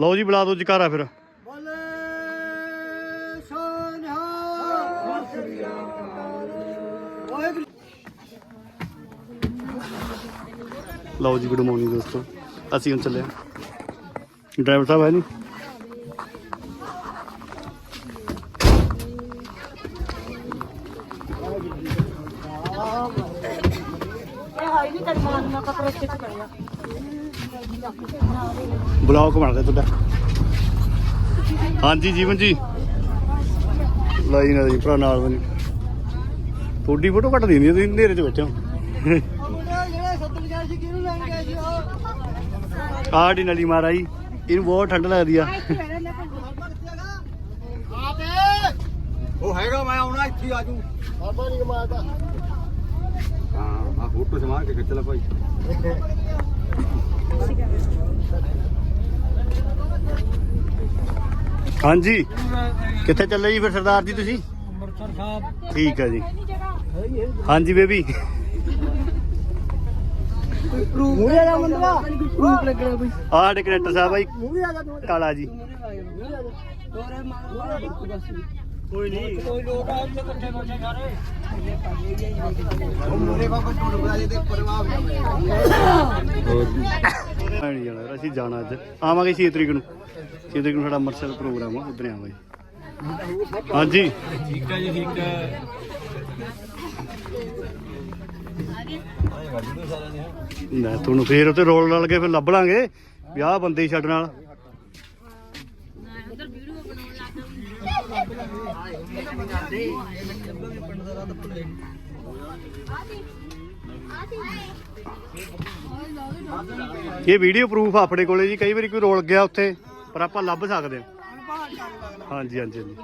ਲਓ ਜੀ ਬੁਲਾ ਦੋ ਜਕਾਰਾ ਫਿਰ। ਬੋਲੇ ਸੋਨਿਹਾ ਵਾਹਿਗੁਰੂ ਲਓ ਜੀ ਗੁੱਡ ਮਾਰਨਿੰਗ ਦੋਸਤੋ। ਅਸੀਂ ਹੁਣ ਚੱਲੇ ਹਾਂ। ਡਰਾਈਵਰ ਸਾਹਿਬ ਹੈ ਨਹੀਂ? ਬਲੌਗ ਬਣ ਰਿਹਾ ਤੁਹਾਡਾ। ਹਾਂਜੀ ਜੀਵਨ ਜੀ। ਲਈ ਨਾ ਜੀ ਭਰਾ ਨਾਲ ਬਣੀ। ਤੁਹਾਡੀ ਫੋਟੋ ਕੱਟ ਦਿੰਦੀ ਤੁਸੀਂ ਹਨੇਰੇ 'ਚ ਬੈਠੇ ਹੋ। ਆੜੀ ਨਲੀ ਮਾਰਾ ਜੀ ਇਹਨੂੰ ਬਹੁਤ ਠੰਡ ਲੱਗਦੀ ਆ। ਉਹ ਹੈਗਾ ਮੈਂ ਆਉਣਾ ਇੱਥੇ ਆ ਜੂ ਬਾਬਾ ਨਹੀਂ ਕਮਾਤਾ ਹਾਂ ਆ ਫੋਟੋ ਸਮਾਰ ਕੇ ਖਿੱਚ ਲੈ ਭਾਈ। ਹਾਂਜੀ। ਕਿੱਥੇ ਚੱਲੇ ਜੀ ਫਿਰ ਸਰਦਾਰ ਜੀ ਤੁਸੀਂ? ਅੰਮ੍ਰਿਤਸਰ ਸਾਹਿਬ। ਠੀਕ ਹੈ ਜੀ। ਹਾਂਜੀ ਬੇਬੀ। ਮੂਰੇ ਆ ਜਾ ਮੁੰਡਾ ਪ੍ਰੂਫ ਲੱਗਣਾ ਕੋਈ ਆਹ ਸਾਡੇ ਕਨੈਕਟਰ ਸਾਹਿਬ ਆਈ ਮੂਰੇ ਆ ਜਾ ਤੂੰ ਕਾਲਾ ਜੀ। ਤੋਰੇ ਮਾਰ ਬਸ। ਕੋਈ ਨਹੀਂ। ਕੋਈ ਲੋਕ ਆ ਇੱਥੇ ਇਕੱਠੇ ਬੈਠੇ ਸਾਰੇ। ਉਹ ਮੂਰੇ ਬਾਬਾ ਟੁੱਟ ਬੁਲਾ ਜੇ ਤੇ ਪਰਵਾਹ ਨਹੀਂ ਜਾਣਾ ਅਸੀਂ ਜਾਣਾ ਅੱਜ। ਆਵਾਂਗੇ 6 ਤਰੀਕ ਨੂੰ। 6 ਤਰੀਕ ਨੂੰ ਸਾਡਾ ਅੰਮ੍ਰਿਤਸਰ ਪ੍ਰੋਗਰਾਮ ਆ, ਉਧਰ ਆਵਾਂਗੇ। ਹਾਂਜੀ। ਠੀਕ ਹੈ ਜੀ ਠੀਕ ਹੈ ਲੈ, ਤੁਹਾਨੂੰ ਫੇਰ ਉੱਤੇ ਰੋਲ ਲਾ ਕੇ ਫਿਰ ਲੱਭ ਲਾਂਗੇ। ਵਿਆਹ ਬੰਦੇ ਹੀ ਛੱਡਣ ਨਾਲ। ਇਹ ਵੀਡੀਓ ਪ੍ਰੂਫ ਆਪਣੇ ਕੋਲੇ ਜੀ, ਕਈ ਵਾਰੀ ਕੋਈ ਰੋਲ ਗਿਆ ਉੱਥੇ, ਪਰ ਆਪਾਂ ਲੱਭ ਸਕਦੇ ਹਾਂ। ਹਾਂਜੀ ਹਾਂਜੀ ਹਾਂਜੀ।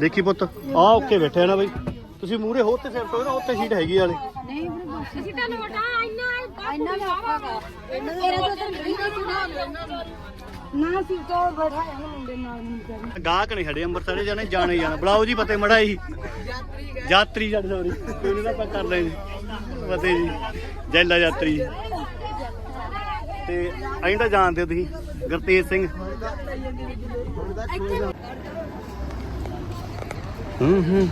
ਦੇਖੀ ਪੁੱਤ ਆ ਓਕੇ ਬੈਠੇ ਨਾ ਬਈ। ਤੁਸੀਂ ਮੂਰੇ ਹੋ ਤੇ ਸਿਰ ਤੋਂ ਨਾ ਉੱਤੇ ਸੀਟ ਹੈਗੀ ਵਾਲੇ। ਨਹੀਂ ਅਸੀਂ ਤਾਂ ਨੋਟਾ ਇੰਨਾ ਇੰਨਾ ਵੀ ਔਖਾ ਗਾ ਇਹਨਾਂ ਦੇ ਤਾਂ ਵੀਡੀਓ ਸੁਣਾ ਨਾ। ਸੀ ਤੋਂ ਬੈਠਾ ਹੈ ਮੁੰਡੇ ਨਾਲ ਮੁੰਡੇ ਗਾਹਕ ਨਹੀਂ ਖੜੇ ਅੰਮ੍ਰਿਤਸਰ ਜਾਣੇ ਜਾਣੇ ਹੀ ਜਾਣਾ। ਬੁਲਾਓ ਜੀ ਪਤੇ ਮੜਾਈ ਯਾਤਰੀ ਜੱਟ ਸੌਰੀ ਕੋਈ ਨਹੀਂ ਤਾਂ ਆਪਾਂ ਕਰ ਲੈ ਜੀ ਪਤੇ ਜੀ ਜੈਲਾ ਯਾਤਰੀ। ਤੇ ਅਸੀਂ ਤਾਂ ਜਾਣਦੇ ਹੋ ਤੁਸੀਂ ਗੁਰਤੇਜ ਸਿੰਘ। ਹੂੰ ਹੂੰ।